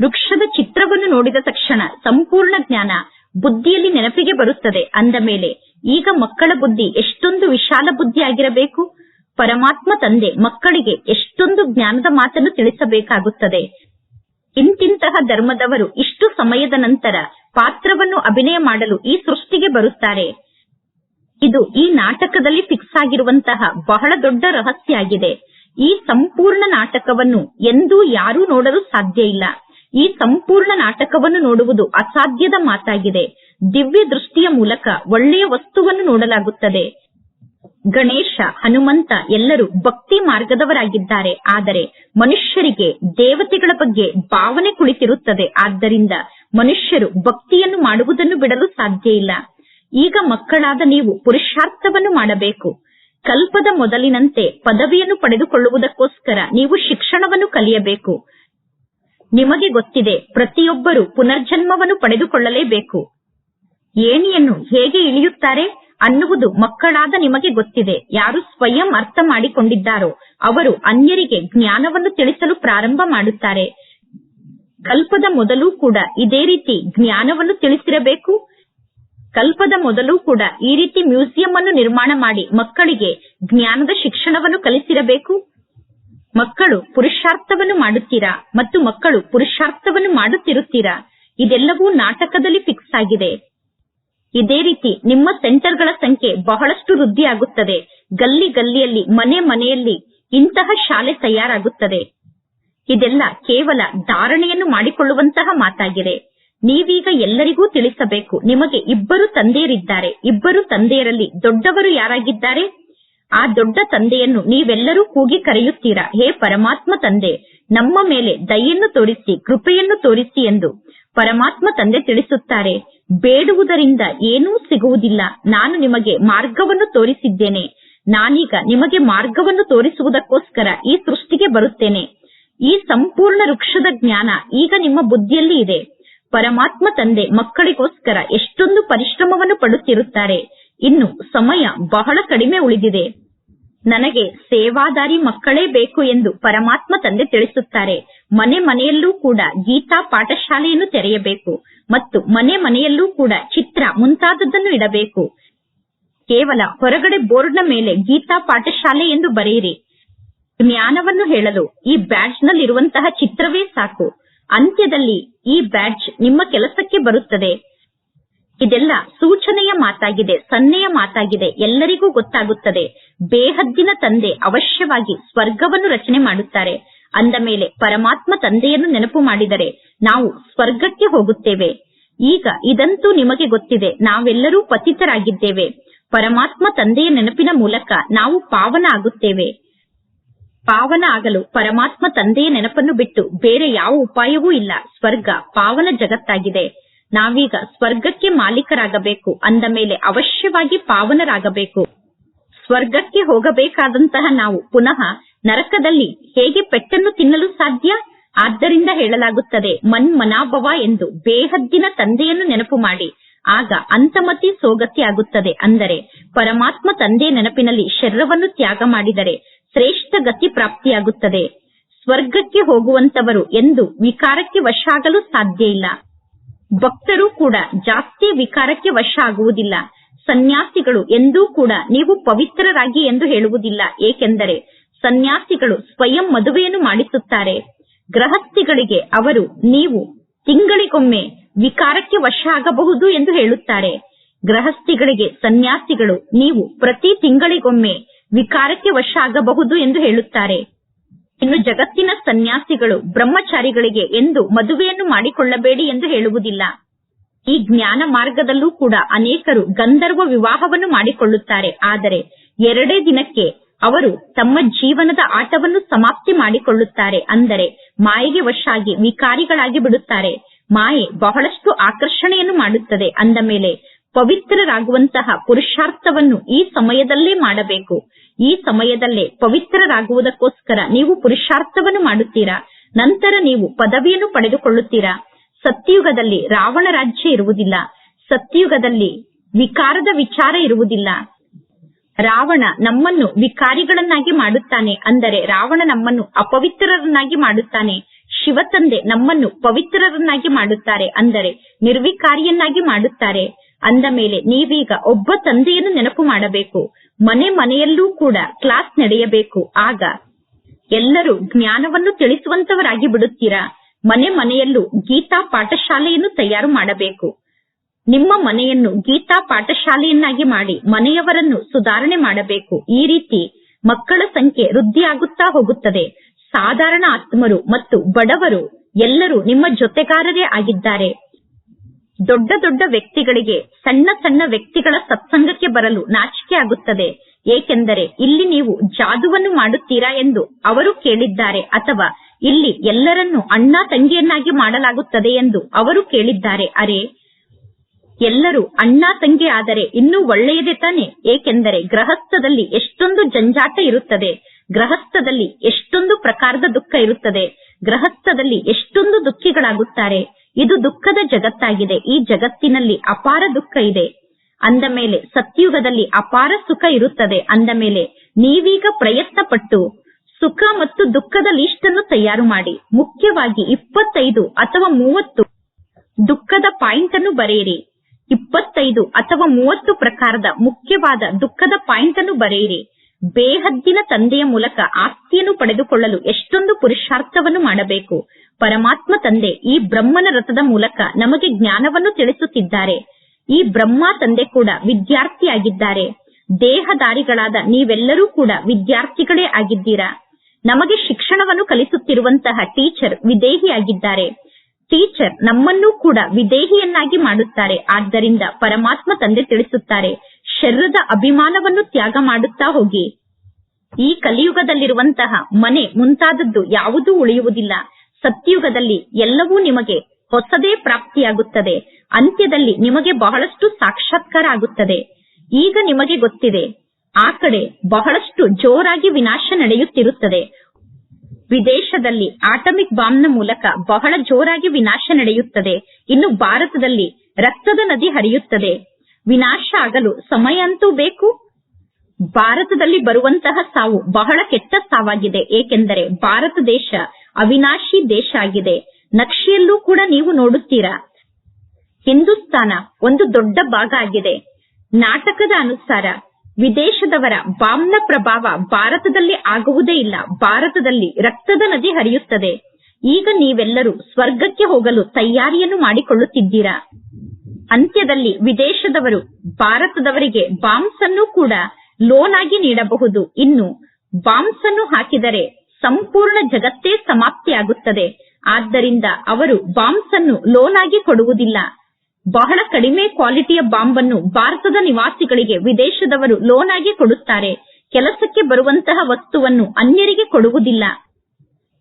ವೃಕ್ಷದ ಚಿತ್ರವನ್ನು ನೋಡಿದ ತಕ್ಷಣ ಸಂಪೂರ್ಣ ಜ್ಞಾನ ಬುದ್ಧಿಯಲ್ಲಿ ನೆನಪಿಗೆ ಬರುತ್ತದೆ. ಅಂದ ಮೇಲೆ, ಈಗ ಮಕ್ಕಳ ಬುದ್ಧಿ ಎಷ್ಟೊಂದು ವಿಶಾಲ ಬುದ್ಧಿ ಆಗಿರಬೇಕು? ಪರಮಾತ್ಮ ತಂದೆ ಮಕ್ಕಳಿಗೆ ಎಷ್ಟೊಂದು ಜ್ಞಾನದ ಮಾತನ್ನು ತಿಳಿಸಬೇಕಾಗುತ್ತದೆ. ಇಂತಿಂತಹ ಧರ್ಮದವರು ಇಷ್ಟು ಸಮಯದ ನಂತರ ಪಾತ್ರವನ್ನು ಅಭಿನಯ ಮಾಡಲು ಈ ಸೃಷ್ಟಿಗೆ ಬರುತ್ತಾರೆ. ಇದು ಈ ನಾಟಕದಲ್ಲಿ ಫಿಕ್ಸ್ ಆಗಿರುವಂತಹ ಬಹಳ ದೊಡ್ಡ ರಹಸ್ಯ ಆಗಿದೆ ಈ ಸಂಪೂರ್ಣ ನಾಟಕವನ್ನು ಎಂದೂ ಯಾರೂ ನೋಡಲು ಸಾಧ್ಯ ಇಲ್ಲ. ಈ ಸಂಪೂರ್ಣ ನಾಟಕವನ್ನು ನೋಡುವುದು ಅಸಾಧ್ಯದ ಮಾತಾಗಿದೆ. ದಿವ್ಯ ದೃಷ್ಟಿಯ ಮೂಲಕ ಒಳ್ಳೆಯ ವಸ್ತುವನ್ನು ನೋಡಲಾಗುತ್ತದೆ. ಗಣೇಶ, ಹನುಮಂತ ಎಲ್ಲರೂ ಭಕ್ತಿ ಮಾರ್ಗದವರಾಗಿದ್ದಾರೆ. ಆದರೆ ಮನುಷ್ಯರಿಗೆ ದೇವತೆಗಳ ಬಗ್ಗೆ ಭಾವನೆ ಕುಳಿತಿರುತ್ತದೆ. ಆದ್ದರಿಂದ ಮನುಷ್ಯರು ಭಕ್ತಿಯನ್ನು ಮಾಡುವುದನ್ನು ಬಿಡಲು ಸಾಧ್ಯ ಇಲ್ಲ. ಈಗ ಮಕ್ಕಳಾದ ನೀವು ಪುರುಷಾರ್ಥವನ್ನು ಮಾಡಬೇಕು. ಕಲ್ಪದ ಮೊದಲಿನಂತೆ ಪದವಿಯನ್ನು ಪಡೆದುಕೊಳ್ಳುವುದಕ್ಕೋಸ್ಕರ ನೀವು ಶಿಕ್ಷಣವನ್ನು ಕಲಿಯಬೇಕು. ನಿಮಗೆ ಗೊತ್ತಿದೆ, ಪ್ರತಿಯೊಬ್ಬರು ಪುನರ್ಜನ್ಮವನ್ನು ಪಡೆದುಕೊಳ್ಳಲೇಬೇಕು. ಏಣಿಯನ್ನು ಹೇಗೆ ಇಳಿಯುತ್ತಾರೆ? ಅನ್ನುವುದು ಮಕ್ಕಳಾದ ನಿಮಗೆ ಗೊತ್ತಿದೆ. ಯಾರು ಸ್ವಯಂ ಅರ್ಥ ಮಾಡಿಕೊಂಡಿದ್ದಾರೋ ಅವರು ಅನ್ಯರಿಗೆ ಜ್ಞಾನವನ್ನು ತಿಳಿಸಲು ಪ್ರಾರಂಭ ಮಾಡುತ್ತಾರೆ. ಕಲ್ಪದ ಮೊದಲು ಕೂಡ ಇದೇ ರೀತಿ ಜ್ಞಾನವನ್ನು ತಿಳಿಸಿರಬೇಕು. ಕಲ್ಪದ ಮೊದಲು ಕೂಡ ಈ ರೀತಿ ಮ್ಯೂಸಿಯಂ ಅನ್ನು ನಿರ್ಮಾಣ ಮಾಡಿ ಮಕ್ಕಳಿಗೆ ಜ್ಞಾನದ ಶಿಕ್ಷಣವನ್ನು ಕಲಿಸಿರಬೇಕು. ಮಕ್ಕಳು ಪುರುಷಾರ್ಥವನ್ನು ಮಾಡುತ್ತೀರಾ ಮತ್ತು ಮಕ್ಕಳು ಪುರುಷಾರ್ಥವನ್ನು ಮಾಡುತ್ತಿರುತ್ತೀರಾ? ಇದೆಲ್ಲವೂ ನಾಟಕದಲ್ಲಿ ಫಿಕ್ಸ್ ಆಗಿದೆ. ಇದೇ ರೀತಿ ನಿಮ್ಮ ಸೆಂಟರ್ಗಳ ಸಂಖ್ಯೆ ಬಹಳಷ್ಟು ವೃದ್ಧಿಯಾಗುತ್ತದೆ. ಗಲ್ಲಿ ಗಲ್ಲಿಯಲ್ಲಿ, ಮನೆ ಮನೆಯಲ್ಲಿ ಇಂತಹ ಶಾಲೆ ತಯಾರಾಗುತ್ತದೆ. ಇದೆಲ್ಲ ಕೇವಲ ಧಾರಣೆಯನ್ನು ಮಾಡಿಕೊಳ್ಳುವಂತಹ ಮಾತಾಗಿದೆ. ನೀವೀಗ ಎಲ್ಲರಿಗೂ ತಿಳಿಸಬೇಕು, ನಿಮಗೆ ಇಬ್ಬರು ತಂದೆಯರಿದ್ದಾರೆ. ಇಬ್ಬರು ತಂದೆಯರಲ್ಲಿ ದೊಡ್ಡವರು ಯಾರಾಗಿದ್ದಾರೆ? ಆ ದೊಡ್ಡ ತಂದೆಯನ್ನು ನೀವೆಲ್ಲರೂ ಕೂಗಿ ಕರೆಯುತ್ತೀರಾ? ಹೇ ಪರಮಾತ್ಮ ತಂದೆ, ನಮ್ಮ ಮೇಲೆ ದಯೆಯನ್ನು ತೋರಿಸಿ, ಕೃಪೆಯನ್ನು ತೋರಿಸಿ ಎಂದು ಪರಮಾತ್ಮ ತಂದೆ ತಿಳಿಸುತ್ತಾರೆ. ಬೇಡುವುದರಿಂದ ಏನೂ ಸಿಗುವುದಿಲ್ಲ. ನಾನು ನಿಮಗೆ ಮಾರ್ಗವನ್ನು ತೋರಿಸಿದ್ದೇನೆ. ನಾನೀಗ ನಿಮಗೆ ಮಾರ್ಗವನ್ನು ತೋರಿಸುವುದಕ್ಕೋಸ್ಕರ ಈ ಸೃಷ್ಟಿಗೆ ಬರುತ್ತೇನೆ. ಈ ಸಂಪೂರ್ಣ ವೃಕ್ಷದ ಜ್ಞಾನ ಈಗ ನಿಮ್ಮ ಬುದ್ಧಿಯಲ್ಲಿ ಇದೆ. ಪರಮಾತ್ಮ ತಂದೆ ಮಕ್ಕಳಿಗೋಸ್ಕರ ಎಷ್ಟೊಂದು ಪರಿಶ್ರಮವನ್ನು ಪಡುತ್ತಿರುತ್ತಾರೆ. ಇನ್ನು ಸಮಯ ಬಹಳ ಕಡಿಮೆ ಉಳಿದಿದೆ. ನನಗೆ ಸೇವಾದಾರಿ ಮಕ್ಕಳೇ ಬೇಕು ಎಂದು ಪರಮಾತ್ಮ ತಂದೆ ತಿಳಿಸುತ್ತಾರೆ. ಮನೆ ಮನೆಯಲ್ಲೂ ಕೂಡ ಗೀತಾ ಪಾಠಶಾಲೆಯನ್ನು ತೆರೆಯಬೇಕು ಮತ್ತು ಮನೆ ಮನೆಯಲ್ಲೂ ಕೂಡ ಚಿತ್ರ ಮುಂತಾದದ್ದನ್ನು ಇಡಬೇಕು. ಕೇವಲ ಹೊರಗಡೆ ಬೋರ್ಡ್ನ ಮೇಲೆ ಗೀತಾ ಪಾಠಶಾಲೆ ಎಂದು ಬರೆಯಿರಿ. ಜ್ಞಾನವನ್ನು ಹೇಳಲು ಈ ಬ್ಯಾಡ್ಜ್ ನಲ್ಲಿರುವಂತಹ ಚಿತ್ರವೇ ಸಾಕು. ಅಂತ್ಯದಲ್ಲಿ ಈ ಬ್ಯಾಡ್ಜ್ ನಿಮ್ಮ ಕೆಲಸಕ್ಕೆ ಬರುತ್ತದೆ. ಇದೆಲ್ಲ ಸೂಚನೆಯ ಮಾತಾಗಿದೆ, ಸನ್ನೆಯ ಮಾತಾಗಿದೆ, ಎಲ್ಲರಿಗೂ ಗೊತ್ತಾಗುತ್ತದೆ. ಬೇಹದ್ದಿನ ತಂದೆ ಅವಶ್ಯವಾಗಿ ಸ್ವರ್ಗವನ್ನು ರಚನೆ ಮಾಡುತ್ತಾರೆ. ಅಂದ ಮೇಲೆ ಪರಮಾತ್ಮ ತಂದೆಯನ್ನು ನೆನಪು ಮಾಡಿದರೆ ನಾವು ಸ್ವರ್ಗಕ್ಕೆ ಹೋಗುತ್ತೇವೆ. ಈಗ ಇದಂತೂ ನಿಮಗೆ ಗೊತ್ತಿದೆ, ನಾವೆಲ್ಲರೂ ಪತಿತರಾಗಿದ್ದೇವೆ. ಪರಮಾತ್ಮ ತಂದೆಯ ನೆನಪಿನ ಮೂಲಕ ನಾವು ಪಾವನ ಆಗುತ್ತೇವೆ. ಪಾವನ ಆಗಲು ಪರಮಾತ್ಮ ತಂದೆಯ ನೆನಪನ್ನು ಬಿಟ್ಟು ಬೇರೆ ಯಾವ ಉಪಾಯವೂ ಇಲ್ಲ. ಸ್ವರ್ಗ, ಪಾವನ ಜಗತ್ತಾಗಿದೆ. ನಾವೀಗ ಸ್ವರ್ಗಕ್ಕೆ ಮಾಲೀಕರಾಗಬೇಕು, ಅಂದ ಮೇಲೆ ಅವಶ್ಯವಾಗಿ ಪಾವನರಾಗಬೇಕು. ಸ್ವರ್ಗಕ್ಕೆ ಹೋಗಬೇಕಾದಂತಹ ನಾವು ಪುನಃ ನರಕದಲ್ಲಿ ಹೇಗೆ ಪೆಟ್ಟನ್ನು ತಿನ್ನಲು ಸಾಧ್ಯ? ಆದ್ದರಿಂದ ಹೇಳಲಾಗುತ್ತದೆ, ಮನ್ಮನಾಭವ ಎಂದು ಬೇಹದ್ದಿನ ತಂದೆಯನ್ನು ನೆನಪು ಮಾಡಿ. ಆಗ ಅಂತಮತಿ ಸೋಗತಿ ಆಗುತ್ತದೆ. ಅಂದರೆ, ಪರಮಾತ್ಮ ತಂದೆ ನೆನಪಿನಲ್ಲಿ ಶರೀರವನ್ನು ತ್ಯಾಗ ಮಾಡಿದರೆ ಶ್ರೇಷ್ಠ ಗತಿ ಪ್ರಾಪ್ತಿಯಾಗುತ್ತದೆ. ಸ್ವರ್ಗಕ್ಕೆ ಹೋಗುವಂತವರು ಎಂದು ವಿಕಾರಕ್ಕೆ ವಶ ಆಗಲು ಸಾಧ್ಯ ಇಲ್ಲ. ಭಕ್ತರು ಕೂಡ ಜಾಸ್ತಿ ವಿಕಾರಕ್ಕೆ ವಶ ಆಗುವುದಿಲ್ಲ ಸನ್ಯಾಸಿಗಳು ಎಂದೂ ಕೂಡ ನೀವು ಪವಿತ್ರರಾಗಿ ಎಂದು ಹೇಳುವುದಿಲ್ಲ. ಏಕೆಂದರೆ ಸನ್ಯಾಸಿಗಳು ಸ್ವಯಂ ಮದುವೆಯನ್ನು ಮಾಡಿಸುತ್ತಾರೆ. ಗೃಹಸ್ಥಿಗಳಿಗೆ ಅವರು ನೀವು ತಿಂಗಳಿಗೊಮ್ಮೆ ವಿಕಾರಕ್ಕೆ ವಶ ಆಗಬಹುದು ಎಂದು ಹೇಳುತ್ತಾರೆ. ಗೃಹಸ್ಥಿಗಳಿಗೆ ಸನ್ಯಾಸಿಗಳು ನೀವು ಪ್ರತಿ ತಿಂಗಳಿಗೊಮ್ಮೆ ವಿಕಾರಕ್ಕೆ ವಶ ಆಗಬಹುದು ಎಂದು ಹೇಳುತ್ತಾರೆ. ಇನ್ನು ಜಗತ್ತಿನ ಸನ್ಯಾಸಿಗಳು ಬ್ರಹ್ಮಚಾರಿಗಳಿಗೆ ಎಂದು ಮದುವೆಯನ್ನು ಮಾಡಿಕೊಳ್ಳಬೇಡಿ ಎಂದು ಹೇಳುವುದಿಲ್ಲ. ಈ ಜ್ಞಾನ ಮಾರ್ಗದಲ್ಲೂ ಕೂಡ ಅನೇಕರು ಗಂಧರ್ವ ವಿವಾಹವನ್ನು ಮಾಡಿಕೊಳ್ಳುತ್ತಾರೆ. ಆದರೆ ಎರಡೇ ದಿನಕ್ಕೆ ಅವರು ತಮ್ಮ ಜೀವನದ ಆಟವನ್ನು ಸಮಾಪ್ತಿ ಮಾಡಿಕೊಳ್ಳುತ್ತಾರೆ ಅಂದರೆ ಮಾಯೆಗೆ ವಶಾಗಿ ವಿಕಾರಿಗಳಾಗಿ ಬಿಡುತ್ತಾರೆ. ಮಾಯೆ ಬಹಳಷ್ಟು ಆಕರ್ಷಣೆಯನ್ನು ಮಾಡುತ್ತದೆ. ಅಂದ ಮೇಲೆ ಪವಿತ್ರರಾಗುವಂತಹ ಪುರುಷಾರ್ಥವನ್ನು ಈ ಸಮಯದಲ್ಲೇ ಮಾಡಬೇಕು. ಈ ಸಮಯದಲ್ಲೇ ಪವಿತ್ರರಾಗುವುದಕ್ಕೋಸ್ಕರ ನೀವು ಪುರುಷಾರ್ಥವನ್ನು ಮಾಡುತ್ತೀರಾ? ನಂತರ ನೀವು ಪದವಿಯನ್ನು ಪಡೆದುಕೊಳ್ಳುತ್ತೀರಾ? ಸತ್ಯಯುಗದಲ್ಲಿ ರಾವಣ ರಾಜ್ಯ ಇರುವುದಿಲ್ಲ. ಸತ್ಯಯುಗದಲ್ಲಿ ವಿಕಾರದ ವಿಚಾರ ಇರುವುದಿಲ್ಲ. ರಾವಣ ನಮ್ಮನ್ನು ವಿಕಾರಿಗಳನ್ನಾಗಿ ಮಾಡುತ್ತಾನೆ ಅಂದರೆ ರಾವಣ ನಮ್ಮನ್ನು ಅಪವಿತ್ರರನ್ನಾಗಿ ಮಾಡುತ್ತಾನೆ. ಶಿವತಂದೆ ನಮ್ಮನ್ನು ಪವಿತ್ರರನ್ನಾಗಿ ಮಾಡುತ್ತಾರೆ ಅಂದರೆ ನಿರ್ವಿಕಾರಿಯನ್ನಾಗಿ ಮಾಡುತ್ತಾರೆ. ಅಂದ ಮೇಲೆ ನೀವೀಗ ಒಬ್ಬ ತಂದೆಯನ್ನು ನೆನಪು ಮಾಡಬೇಕು. ಮನೆ ಮನೆಯಲ್ಲೂ ಕೂಡ ಕ್ಲಾಸ್ ನಡೆಯಬೇಕು. ಆಗ ಎಲ್ಲರೂ ಜ್ಞಾನವನ್ನು ತಿಳಿಸುವಂತವರಾಗಿ ಬಿಡುತ್ತೀರಾ? ಮನೆ ಮನೆಯಲ್ಲೂ ಗೀತಾ ಪಾಠಶಾಲೆಯನ್ನು ತಯಾರು ಮಾಡಬೇಕು. ನಿಮ್ಮ ಮನೆಯನ್ನು ಗೀತಾ ಪಾಠಶಾಲೆಯನ್ನಾಗಿ ಮಾಡಿ ಮನೆಯವರನ್ನು ಸುಧಾರಣೆ ಮಾಡಬೇಕು. ಈ ರೀತಿ ಮಕ್ಕಳ ಸಂಖ್ಯೆ ವೃದ್ಧಿಯಾಗುತ್ತಾ ಹೋಗುತ್ತದೆ. ಸಾಧಾರಣ ಆತ್ಮರು ಮತ್ತು ಬಡವರು ಎಲ್ಲರೂ ನಿಮ್ಮ ಜೊತೆಗಾರರೇ ಆಗಿದ್ದಾರೆ. ದೊಡ್ಡ ದೊಡ್ಡ ವ್ಯಕ್ತಿಗಳಿಗೆ ಸಣ್ಣ ಸಣ್ಣ ವ್ಯಕ್ತಿಗಳ ಸತ್ಸಂಗಕ್ಕೆ ಬರಲು ನಾಚಿಕೆ ಆಗುತ್ತದೆ. ಏಕೆಂದರೆ ಇಲ್ಲಿ ನೀವು ಜಾದುವನ್ನು ಮಾಡುತ್ತೀರಾ ಎಂದು ಅವರು ಕೇಳಿದ್ದಾರೆ ಅಥವಾ ಇಲ್ಲಿ ಎಲ್ಲರನ್ನು ಅಣ್ಣ ತಂಗಿಯನ್ನಾಗಿ ಮಾಡಲಾಗುತ್ತದೆ ಎಂದು ಅವರು ಕೇಳಿದ್ದಾರೆ. ಅರೆ ಎಲ್ಲರೂ ಅಣ್ಣ ತಂಗಿ ಆದರೆ ಇನ್ನೂ ಒಳ್ಳೆಯದೇ ತಾನೆ? ಏಕೆಂದರೆ ಗೃಹಸ್ಥದಲ್ಲಿ ಎಷ್ಟೊಂದು ಜಂಜಾಟ ಇರುತ್ತದೆ, ಗೃಹಸ್ಥದಲ್ಲಿ ಎಷ್ಟೊಂದು ಪ್ರಕಾರದ ದುಃಖ ಇರುತ್ತದೆ, ಗೃಹಸ್ಥದಲ್ಲಿ ಎಷ್ಟೊಂದು ದುಃಖಿಗಳಾಗುತ್ತಾರೆ. ಇದು ದುಃಖದ ಜಗತ್ತಾಗಿದೆ, ಈ ಜಗತ್ತಿನಲ್ಲಿ ಅಪಾರ ದುಃಖ ಇದೆ. ಅಂದ ಮೇಲೆ ಸತ್ಯುಗದಲ್ಲಿ ಅಪಾರ ಸುಖ ಇರುತ್ತದೆ. ಅಂದ ಮೇಲೆ ನೀವೀಗ ಪ್ರಯತ್ನ ಪಟ್ಟು ಸುಖ ಮತ್ತು ದುಃಖದ ಲಿಸ್ಟ್ ಅನ್ನು ತಯಾರು ಮಾಡಿ. ಮುಖ್ಯವಾಗಿ ಇಪ್ಪತ್ತೈದು ಅಥವಾ ಮೂವತ್ತು ದುಃಖದ ಪಾಯಿಂಟ್ ಅನ್ನು ಬರೆಯಿರಿ. ಇಪ್ಪತ್ತೈದು ಅಥವಾ ಮೂವತ್ತು ಪ್ರಕಾರದ ಮುಖ್ಯವಾದ ದುಃಖದ ಪಾಯಿಂಟ್ ಅನ್ನು ಬರೆಯಿರಿ. ಬೇಹದ್ದಿನ ತಂದೆಯ ಮೂಲಕ ಆಸ್ತಿಯನ್ನು ಪಡೆದುಕೊಳ್ಳಲು ಎಷ್ಟೊಂದು ಪುರುಷಾರ್ಥವನ್ನು ಮಾಡಬೇಕು. ಪರಮಾತ್ಮ ತಂದೆ ಈ ಬ್ರಹ್ಮನ ರಥದ ಮೂಲಕ ನಮಗೆ ಜ್ಞಾನವನ್ನು ತಿಳಿಸುತ್ತಿದ್ದಾರೆ. ಈ ಬ್ರಹ್ಮ ತಂದೆ ಕೂಡ ವಿದ್ಯಾರ್ಥಿಯಾಗಿದ್ದಾರೆ. ದೇಹದಾರಿಗಳಾದ ನೀವೆಲ್ಲರೂ ಕೂಡ ವಿದ್ಯಾರ್ಥಿಗಳೇ ಆಗಿದ್ದೀರಾ? ನಮಗೆ ಶಿಕ್ಷಣವನ್ನು ಕಲಿಸುತ್ತಿರುವಂತಹ ಟೀಚರ್ ವಿದೇಹಿಯಾಗಿದ್ದಾರೆ. ಟೀಚರ್ ನಮ್ಮನ್ನೂ ಕೂಡ ವಿದೇಹಿಯನ್ನಾಗಿ ಮಾಡುತ್ತಾರೆ. ಆದ್ದರಿಂದ ಪರಮಾತ್ಮ ತಂದೆ ತಿಳಿಸುತ್ತಾರೆ, ಶರೀರದ ಅಭಿಮಾನವನ್ನು ತ್ಯಾಗ ಮಾಡುತ್ತಾ ಹೋಗಿ. ಈ ಕಲಿಯುಗದಲ್ಲಿರುವಂತಹ ಮನೆ ಮುಂತಾದದ್ದು ಯಾವುದೂ ಉಳಿಯುವುದಿಲ್ಲ. ಸತ್ಯುಗದಲ್ಲಿ ಎಲ್ಲವೂ ನಿಮಗೆ ಹೊಸದೇ ಪ್ರಾಪ್ತಿಯಾಗುತ್ತದೆ. ಅಂತ್ಯದಲ್ಲಿ ನಿಮಗೆ ಬಹಳಷ್ಟು ಸಾಕ್ಷಾತ್ಕಾರ ಆಗುತ್ತದೆ. ಈಗ ನಿಮಗೆ ಗೊತ್ತಿದೆ, ಆ ಕಡೆ ಬಹಳಷ್ಟು ಜೋರಾಗಿ ವಿನಾಶ ನಡೆಯುತ್ತಿರುತ್ತದೆ. ವಿದೇಶದಲ್ಲಿ ಆಟಮಿಕ್ ಬಾಂಬ್ನ ಮೂಲಕ ಬಹಳ ಜೋರಾಗಿ ವಿನಾಶ ನಡೆಯುತ್ತದೆ. ಇನ್ನು ಭಾರತದಲ್ಲಿ ರಕ್ತದ ನದಿ ಹರಿಯುತ್ತದೆ. ವಿನಾಶ ಆಗಲು ಸಮಯ ಅಂತೂ ಬೇಕು. ಭಾರತದಲ್ಲಿ ಬರುವಂತಹ ಸಾವು ಬಹಳ ಕೆಟ್ಟ ಸಾವಾಗಿದೆ. ಏಕೆಂದರೆ ಭಾರತ ದೇಶ ಅವಿನಾಶಿ ದೇಶ ಆಗಿದೆ. ನಕ್ಷೆಯಲ್ಲೂ ಕೂಡ ನೀವು ನೋಡುತ್ತೀರಾ? ಹಿಂದೂಸ್ತಾನ ಒಂದು ದೊಡ್ಡ ಭಾಗ ಆಗಿದೆ. ನಾಟಕದ ಅನುಸಾರ ವಿದೇಶದವರ ಬಾಂಬ್ನ ಪ್ರಭಾವ ಭಾರತದಲ್ಲಿ ಆಗುವುದೇ ಇಲ್ಲ. ಭಾರತದಲ್ಲಿ ರಕ್ತದ ನದಿ ಹರಿಯುತ್ತದೆ. ಈಗ ನೀವೆಲ್ಲರೂ ಸ್ವರ್ಗಕ್ಕೆ ಹೋಗಲು ತಯಾರಿಯನ್ನು ಮಾಡಿಕೊಳ್ಳುತ್ತಿದ್ದೀರಾ? ಅಂತ್ಯದಲ್ಲಿ ವಿದೇಶದವರು ಭಾರತದವರಿಗೆ ಬಾಂಬ್ಸ್ ಅನ್ನು ಕೂಡ ಲೋನ್ ಆಗಿ ನೀಡಬಹುದು. ಇನ್ನು ಬಾಂಬ್ಸ್ ಅನ್ನು ಹಾಕಿದರೆ ಸಂಪೂರ್ಣ ಜಗತ್ತೇ ಸಮಾಪ್ತಿಯಾಗುತ್ತದೆ. ಆದ್ದರಿಂದ ಅವರು ಬಾಂಬ್ಸ್ ಅನ್ನು ಲೋನ್ ಆಗಿ ಕೊಡುವುದಿಲ್ಲ. ಬಹಳ ಕಡಿಮೆ ಕ್ವಾಲಿಟಿಯ ಬಾಂಬ್ ಅನ್ನು ಭಾರತದ ನಿವಾಸಿಗಳಿಗೆ ವಿದೇಶದವರು ಲೋನ್ ಆಗಿ ಕೊಡುತ್ತಾರೆ. ಕೆಲಸಕ್ಕೆ ಬರುವಂತಹ ವಸ್ತುವನ್ನು ಅನ್ಯರಿಗೆ ಕೊಡುವುದಿಲ್ಲ.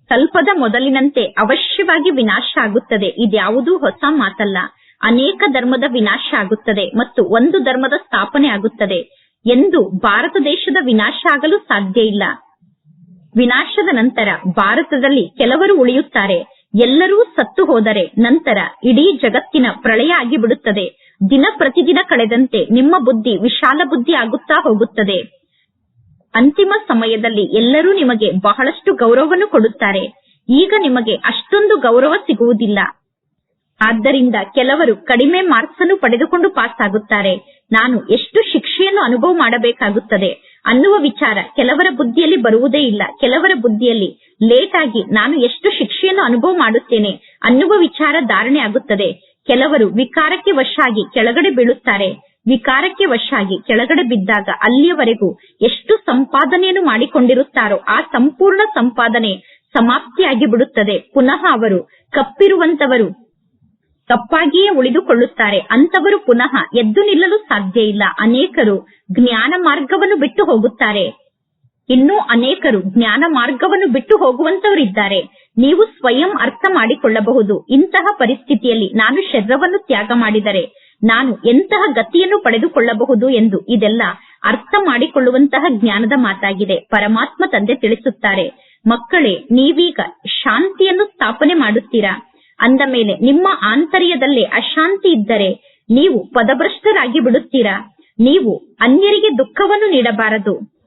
ಕಲ್ಪದ ಮೊದಲಿನಂತೆ ಅವಶ್ಯವಾಗಿ ವಿನಾಶ ಆಗುತ್ತದೆ. ಇದ್ಯಾವುದೂ ಹೊಸ ಮಾತಲ್ಲ. ಅನೇಕ ಧರ್ಮದ ವಿನಾಶ ಆಗುತ್ತದೆ ಮತ್ತು ಒಂದು ಧರ್ಮದ ಸ್ಥಾಪನೆ ಆಗುತ್ತದೆ. ಎಂದು ಭಾರತ ದೇಶದ ವಿನಾಶ ಆಗಲು ಸಾಧ್ಯ ಇಲ್ಲ. ವಿನಾಶದ ನಂತರ ಭಾರತದಲ್ಲಿ ಕೆಲವರು ಉಳಿಯುತ್ತಾರೆ. ಎಲ್ಲರೂ ಸತ್ತು ಹೋದರೆ ನಂತರ ಇಡೀ ಜಗತ್ತಿನ ಪ್ರಳಯ ಆಗಿಬಿಡುತ್ತದೆ. ದಿನ ಪ್ರತಿದಿನ ಕಳೆದಂತೆ ನಿಮ್ಮ ಬುದ್ಧಿ ವಿಶಾಲ ಬುದ್ಧಿ ಆಗುತ್ತಾ ಹೋಗುತ್ತದೆ. ಅಂತಿಮ ಸಮಯದಲ್ಲಿ ಎಲ್ಲರೂ ನಿಮಗೆ ಬಹಳಷ್ಟು ಗೌರವವನ್ನು ಕೊಡುತ್ತಾರೆ. ಈಗ ನಿಮಗೆ ಅಷ್ಟೊಂದು ಗೌರವ ಸಿಗುವುದಿಲ್ಲ. ಆದ್ದರಿಂದ ಕೆಲವರು ಕಡಿಮೆ ಮಾರ್ಕ್ಸ್ ಅನ್ನು ಪಡೆದುಕೊಂಡು ಪಾಸ್ ಆಗುತ್ತಾರೆ ನಾನು ಎಷ್ಟು ಶಿಕ್ಷೆಯನ್ನು ಅನುಭವ ಮಾಡಬೇಕಾಗುತ್ತದೆ ಅನ್ನುವ ವಿಚಾರ ಕೆಲವರ ಬುದ್ಧಿಯಲ್ಲಿ ಬರುವುದೇ ಇಲ್ಲ. ಕೆಲವರ ಬುದ್ಧಿಯಲ್ಲಿ ಲೇಟ್ ಆಗಿ ನಾನು ಎಷ್ಟು ಶಿಕ್ಷೆಯನ್ನು ಅನುಭವ ಮಾಡುತ್ತೇನೆ ಅನ್ನುವ ವಿಚಾರ ಧಾರಣೆ ಆಗುತ್ತದೆ. ಕೆಲವರು ವಿಕಾರಕ್ಕೆ ವಶಾಗಿ ಕೆಳಗಡೆ ಬೀಳುತ್ತಾರೆ. ವಿಕಾರಕ್ಕೆ ವಶಾಗಿ ಕೆಳಗಡೆ ಬಿದ್ದಾಗ ಅಲ್ಲಿಯವರೆಗೂ ಎಷ್ಟು ಸಂಪಾದನೆಯನ್ನು ಮಾಡಿಕೊಂಡಿರುತ್ತಾರೋ ಆ ಸಂಪೂರ್ಣ ಸಂಪಾದನೆ ಸಮಾಪ್ತಿಯಾಗಿ ಬಿಡುತ್ತದೆ. ಪುನಃ ಅವರು ಕಪ್ಪಿರುವಂತವರು ತಪ್ಪಾಗಿಯೇ ಉಳಿದುಕೊಳ್ಳುತ್ತಾರೆ. ಅಂತವರು ಪುನಃ ಎದ್ದು ನಿಲ್ಲಲು ಸಾಧ್ಯ ಇಲ್ಲ. ಅನೇಕರು ಜ್ಞಾನ ಮಾರ್ಗವನ್ನು ಬಿಟ್ಟು ಹೋಗುತ್ತಾರೆ. ಇನ್ನೂ ಅನೇಕರು ಜ್ಞಾನ ಮಾರ್ಗವನ್ನು ಬಿಟ್ಟು ಹೋಗುವಂತವರಿದ್ದಾರೆ. ನೀವು ಸ್ವಯಂ ಅರ್ಥ ಮಾಡಿಕೊಳ್ಳಬಹುದು. ಇಂತಹ ಪರಿಸ್ಥಿತಿಯಲ್ಲಿ ನಾನು ಶರೀರವನ್ನು ತ್ಯಾಗ ಮಾಡಿದರೆ ನಾನು ಎಂತಹ ಗತಿಯನ್ನು ಪಡೆದುಕೊಳ್ಳಬಹುದು ಎಂದು ಇದೆಲ್ಲ ಅರ್ಥ ಮಾಡಿಕೊಳ್ಳುವಂತಹ ಜ್ಞಾನದ ಮಾತಾಗಿದೆ. ಪರಮಾತ್ಮ ತಂದೆ ತಿಳಿಸುತ್ತಾರೆ, ಮಕ್ಕಳೇ, ನೀವೀಗ ಶಾಂತಿಯನ್ನು ಸ್ಥಾಪನೆ ಮಾಡುತ್ತೀರಾ? ಅಂದ ಮೇಲೆ, ನಿಮ್ಮ ಆಂತರ್ಯದಲ್ಲೇ ಅಶಾಂತಿ ಇದ್ದರೆ ನೀವು ಪದಭ್ರಷ್ಟರಾಗಿ ಬಿಡುತ್ತೀರಾ? ನೀವು ಅನ್ಯರಿಗೆ ದುಃಖವನ್ನು ನೀಡಬಾರದು.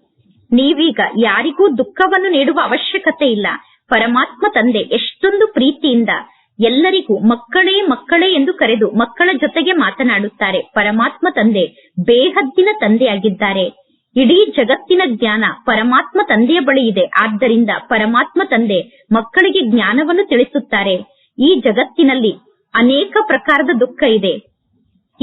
ನೀವೀಗ ಯಾರಿಗೂ ದುಃಖವನ್ನು ನೀಡುವ ಅವಶ್ಯಕತೆ ಇಲ್ಲ. ಪರಮಾತ್ಮ ತಂದೆ ಎಷ್ಟೊಂದು ಪ್ರೀತಿಯಿಂದ ಎಲ್ಲರಿಗೂ ಮಕ್ಕಳೇ ಮಕ್ಕಳೇ ಎಂದು ಕರೆದು ಮಕ್ಕಳ ಜೊತೆಗೆ ಮಾತನಾಡುತ್ತಾರೆ. ಪರಮಾತ್ಮ ತಂದೆ ಬೇಹದ್ದಿನ ತಂದೆಯಾಗಿದ್ದಾರೆ. ಇಡೀ ಜಗತ್ತಿನ ಜ್ಞಾನ ಪರಮಾತ್ಮ ತಂದೆಯ ಬಳಿ ಇದೆ. ಆದ್ದರಿಂದ ಪರಮಾತ್ಮ ತಂದೆ ಮಕ್ಕಳಿಗೆ ಜ್ಞಾನವನ್ನು ತಿಳಿಸುತ್ತಾರೆ. ಈ ಜಗತ್ತಿನಲ್ಲಿ ಅನೇಕ ಪ್ರಕಾರದ ದುಃಖ ಇದೆ.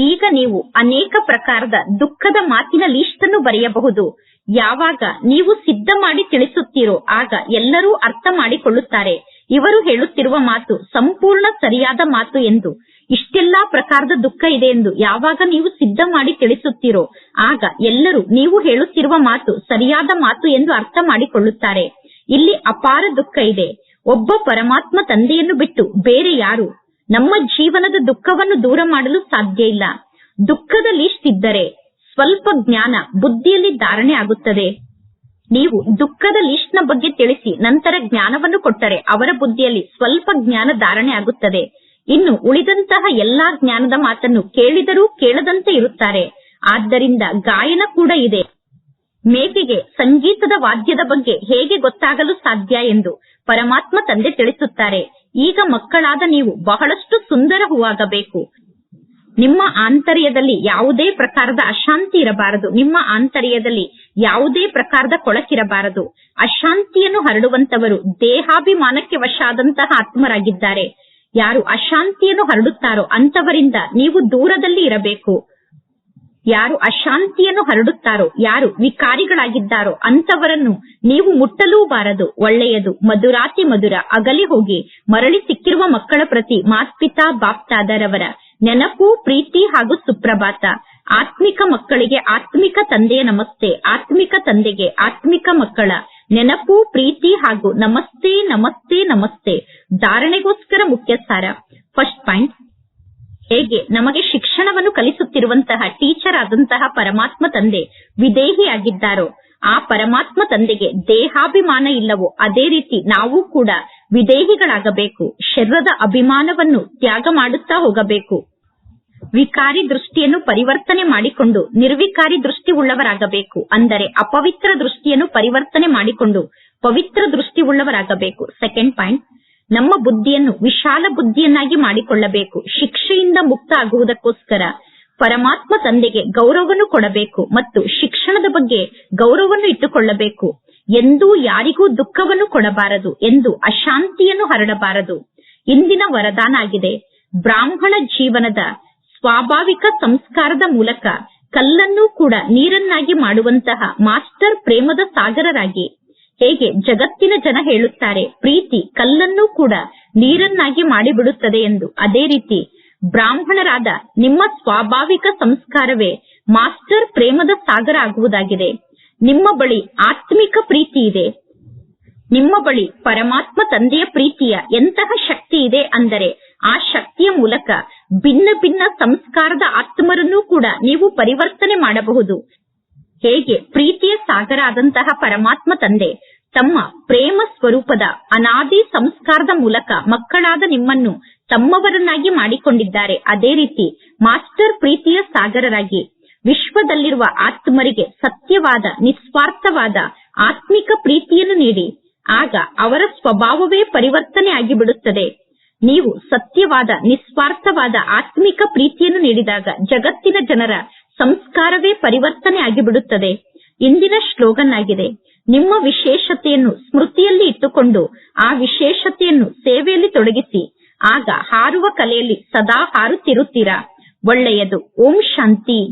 ಈಗ ನೀವು ಅನೇಕ ಪ್ರಕಾರದ ದುಃಖದ ಮಾತಿನ ಲೀಸ್ಟ್ ಅನ್ನು ಬರೆಯಬಹುದು. ಯಾವಾಗ ನೀವು ಸಿದ್ಧ ಮಾಡಿ ತಿಳಿಸುತ್ತೀರೋ ಆಗ ಎಲ್ಲರೂ ಅರ್ಥ ಮಾಡಿಕೊಳ್ಳುತ್ತಾರೆ. ಇವರು ಹೇಳುತ್ತಿರುವ ಮಾತು ಸಂಪೂರ್ಣ ಸರಿಯಾದ ಮಾತು ಎಂದು. ಇಷ್ಟೆಲ್ಲಾ ಪ್ರಕಾರದ ದುಃಖ ಇದೆ ಎಂದು ಯಾವಾಗ ನೀವು ಸಿದ್ಧ ಮಾಡಿ ತಿಳಿಸುತ್ತೀರೋ ಆಗ ಎಲ್ಲರೂ ನೀವು ಹೇಳುತ್ತಿರುವ ಮಾತು ಸರಿಯಾದ ಮಾತು ಎಂದು ಅರ್ಥ ಮಾಡಿಕೊಳ್ಳುತ್ತಾರೆ. ಇಲ್ಲಿ ಅಪಾರ ದುಃಖ ಇದೆ. ಒಬ್ಬ ಪರಮಾತ್ಮ ತಂದೆಯನ್ನು ಬಿಟ್ಟು ಬೇರೆ ಯಾರು? ನಮ್ಮ ಜೀವನದ ದುಃಖವನ್ನು ದೂರ ಮಾಡಲು ಸಾಧ್ಯ ಇಲ್ಲ. ದುಃಖದ ಲಿಸ್ಟ್ ಇದ್ದರೆ ಸ್ವಲ್ಪ ಜ್ಞಾನ, ಬುದ್ಧಿಯಲ್ಲಿ ಧಾರಣೆ ಆಗುತ್ತದೆ. ನೀವು ದುಃಖದ ಲಿಸ್ಟ್ ಬಗ್ಗೆ ತಿಳಿಸಿ, ನಂತರ ಜ್ಞಾನವನ್ನು ಕೊಟ್ಟರೆ ಅವರ ಬುದ್ಧಿಯಲ್ಲಿ ಸ್ವಲ್ಪ ಜ್ಞಾನ ಧಾರಣೆ ಆಗುತ್ತದೆ. ಇನ್ನು ಉಳಿದಂತಹ ಎಲ್ಲಾ ಜ್ಞಾನದ ಮಾತನ್ನು ಕೇಳಿದರೂ ಕೇಳದಂತೆ ಇರುತ್ತಾರೆ. ಆದ್ದರಿಂದ ಗಾಯನ ಕೂಡ ಇದೆ. ಮೇಕೆಗೆ ಸಂಗೀತದ ವಾದ್ಯದ ಬಗ್ಗೆ ಹೇಗೆ ಗೊತ್ತಾಗಲು ಸಾಧ್ಯ ಎಂದು ಪರಮಾತ್ಮ ತಂದೆ ತಿಳಿಸುತ್ತಾರೆ. ಈಗ ಮಕ್ಕಳಾದ ನೀವು ಬಹಳಷ್ಟು ಸುಂದರ ಹೂವಾಗಬೇಕು ನಿಮ್ಮ ಆಂತರ್ಯದಲ್ಲಿ ಯಾವುದೇ ಪ್ರಕಾರದ ಅಶಾಂತಿ ಇರಬಾರದು. ನಿಮ್ಮ ಆಂತರ್ಯದಲ್ಲಿ ಯಾವುದೇ ಪ್ರಕಾರದ ಕೊಳಕಿರಬಾರದು. ಅಶಾಂತಿಯನ್ನು ಹರಡುವಂತವರು ದೇಹಾಭಿಮಾನಕ್ಕೆ ವಶಾದಂತಹ ಆತ್ಮರಾಗಿದ್ದಾರೆ. ಯಾರು ಅಶಾಂತಿಯನ್ನು ಹರಡುತ್ತಾರೋ ಅಂತವರಿಂದ ನೀವು ದೂರದಲ್ಲಿ ಇರಬೇಕು. ಯಾರು ಅಶಾಂತಿಯನ್ನು ಹರಡುತ್ತಾರೋ, ಯಾರು ವಿಕಾರಿಗಳಾಗಿದ್ದಾರೋ ಅಂತವರನ್ನು ನೀವು ಮುಟ್ಟಲೂ ಬಾರದು ಒಳ್ಳೆಯದು, ಮಧುರಾತಿ ಮಧುರ, ಅಗಲಿ ಹೋಗಿ, ಮರಳಿ ಸಿಕ್ಕಿರುವ ಮಕ್ಕಳ ಪ್ರತಿ ಮಾತ್ಪಿತಾ ಬಾಪ್ತಾದರವರ ನೆನಪು, ಪ್ರೀತಿ ಹಾಗೂ ಸುಪ್ರಭಾತ. ಆತ್ಮಿಕ ಮಕ್ಕಳಿಗೆ ಆತ್ಮಿಕ ತಂದೆಯ ನಮಸ್ತೆ, ಆತ್ಮಿಕ ತಂದೆಗೆ ಆತ್ಮಿಕ ಮಕ್ಕಳ ನೆನಪು, ಪ್ರೀತಿ ಹಾಗೂ ನಮಸ್ತೆ ನಮಸ್ತೆ ನಮಸ್ತೆ. ಧಾರಣೆಗೋಸ್ಕರ ಮುಖ್ಯ ಸಾರ. ಫಸ್ಟ್ ಪಾಯಿಂಟ್ ಹೇಗೆ ನಮಗೆ ಶಿಕ್ಷಣವನ್ನು ಕಲಿಸುತ್ತಿರುವಂತಹ ಟೀಚರ್ ಆದಂತಹ ಪರಮಾತ್ಮ ತಂದೆ ವಿದೇಹಿಯಾಗಿದ್ದಾರೋ, ಆ ಪರಮಾತ್ಮ ತಂದೆಗೆ ದೇಹಾಭಿಮಾನ ಇಲ್ಲವೋ, ಅದೇ ರೀತಿ ನಾವು ಕೂಡ ವಿದೇಹಿಗಳಾಗಬೇಕು, ಶರೀರದ ಅಭಿಮಾನವನ್ನು ತ್ಯಾಗ ಮಾಡುತ್ತಾ ಹೋಗಬೇಕು. ವಿಕಾರಿ ದೃಷ್ಟಿಯನ್ನು ಪರಿವರ್ತನೆ ಮಾಡಿಕೊಂಡು ನಿರ್ವಿಕಾರಿ ದೃಷ್ಟಿ ಉಳ್ಳವರಾಗಬೇಕು, ಅಂದರೆ ಅಪವಿತ್ರ ದೃಷ್ಟಿಯನ್ನು ಪರಿವರ್ತನೆ ಮಾಡಿಕೊಂಡು ಪವಿತ್ರ ದೃಷ್ಟಿ ಉಳ್ಳವರಾಗಬೇಕು. ಸೆಕೆಂಡ್ ಪಾಯಿಂಟ್ ನಮ್ಮ ಬುದ್ಧಿಯನ್ನು ವಿಶಾಲ ಬುದ್ಧಿಯನ್ನಾಗಿ ಮಾಡಿಕೊಳ್ಳಬೇಕು. ಶಿಕ್ಷೆಯಿಂದ ಮುಕ್ತ ಆಗುವುದಕ್ಕೋಸ್ಕರ ಪರಮಾತ್ಮ ತಂದೆಗೆ ಗೌರವವನ್ನು ಕೊಡಬೇಕು ಮತ್ತು ಶಿಕ್ಷಣದ ಬಗ್ಗೆ ಗೌರವವನ್ನು ಇಟ್ಟುಕೊಳ್ಳಬೇಕು. ಎಂದೂ ಯಾರಿಗೂ ದುಃಖವನ್ನು ಕೊಡಬಾರದು ಎಂದು ಅಶಾಂತಿಯನ್ನು ಹರಡಬಾರದು. ಇಂದಿನ ವರದಾನ ಆಗಿದೆ. ಬ್ರಾಹ್ಮಣ ಜೀವನದ ಸ್ವಾಭಾವಿಕ ಸಂಸ್ಕಾರದ ಮೂಲಕ ಕಲ್ಲನ್ನು ಕೂಡ ನೀರನ್ನಾಗಿ ಮಾಡುವಂತಹ ಮಾಸ್ಟರ್ ಪ್ರೇಮದ ಸಾಗರರಾಗಿ ಹೇಗೆ ಜಗತ್ತಿನ ಜನ ಹೇಳುತ್ತಾರೆ. ಪ್ರೀತಿ ಕಲ್ಲನ್ನು ಕೂಡ ನೀರನ್ನಾಗಿ ಮಾಡಿಬಿಡುತ್ತದೆ ಎಂದು. ಅದೇ ರೀತಿ ಬ್ರಾಹ್ಮಣರಾದ ನಿಮ್ಮ ಸ್ವಾಭಾವಿಕ ಸಂಸ್ಕಾರವೇ ಮಾಸ್ಟರ್ ಪ್ರೇಮದ ಸಾಗರ ಆಗುವುದಾಗಿದೆ. ನಿಮ್ಮ ಬಳಿ ಆತ್ಮಿಕ ಪ್ರೀತಿ ಇದೆ. ನಿಮ್ಮ ಬಳಿ ಪರಮಾತ್ಮ ತಂದೆಯ ಪ್ರೀತಿಯ ಎಂತಹ ಶಕ್ತಿ ಇದೆ ಅಂದರೆ ಆ ಶಕ್ತಿಯ ಮೂಲಕ ಭಿನ್ನ ಭಿನ್ನ ಸಂಸ್ಕಾರದ ಆತ್ಮರನ್ನು ಕೂಡ ನೀವು ಪರಿವರ್ತನೆ ಮಾಡಬಹುದು. ಹೇಗೆ ಪ್ರೀತಿಯ ಸಾಗರ ಆದಂತಹ ಪರಮಾತ್ಮ ತಂದೆ ತಮ್ಮ ಪ್ರೇಮ ಸ್ವರೂಪದ ಅನಾದಿ ಸಂಸ್ಕಾರದ ಮೂಲಕ ಮಕ್ಕಳಾದ ನಿಮ್ಮನ್ನು ತಮ್ಮವರನ್ನಾಗಿ ಮಾಡಿಕೊಂಡಿದ್ದಾರೆ. ಅದೇ ರೀತಿ ಮಾಸ್ಟರ್ ಪ್ರೀತಿಯ ಸಾಗರರಾಗಿ ವಿಶ್ವದಲ್ಲಿರುವ ಆತ್ಮರಿಗೆ ಸತ್ಯವಾದ, ನಿಸ್ವಾರ್ಥವಾದ ಆತ್ಮಿಕ ಪ್ರೀತಿಯನ್ನು ನೀಡಿ. ಆಗ ಅವರ ಸ್ವಭಾವವೇ ಪರಿವರ್ತನೆ ಆಗಿಬಿಡುತ್ತದೆ. ನೀವು ಸತ್ಯವಾದ, ನಿಸ್ವಾರ್ಥವಾದ ಆತ್ಮಿಕ ಪ್ರೀತಿಯನ್ನು ನೀಡಿದಾಗ ಜಗತ್ತಿನ ಜನರ ಸಂಸ್ಕಾರವೇ ಪರಿವರ್ತನೆ ಆಗಿಬಿಡುತ್ತದೆ. ಇಂದಿನ ಶ್ಲೋಗನ್ ಆಗಿದೆ ನಿಮ್ಮ ವಿಶೇಷತೆಯನ್ನು ಸ್ಮೃತಿಯಲ್ಲಿ ಇಟ್ಟುಕೊಂಡು ಆ ವಿಶೇಷತೆಯನ್ನು ಸೇವೆಯಲ್ಲಿ ತೊಡಗಿಸಿ, ಆಗ ಹಾರುವ ಕಲೆಯಲ್ಲಿ ಸದಾ ಹಾರುತ್ತಿರುತ್ತೀರಾ? ಒಳ್ಳೆಯದು. ಓಂ ಶಾಂತಿ.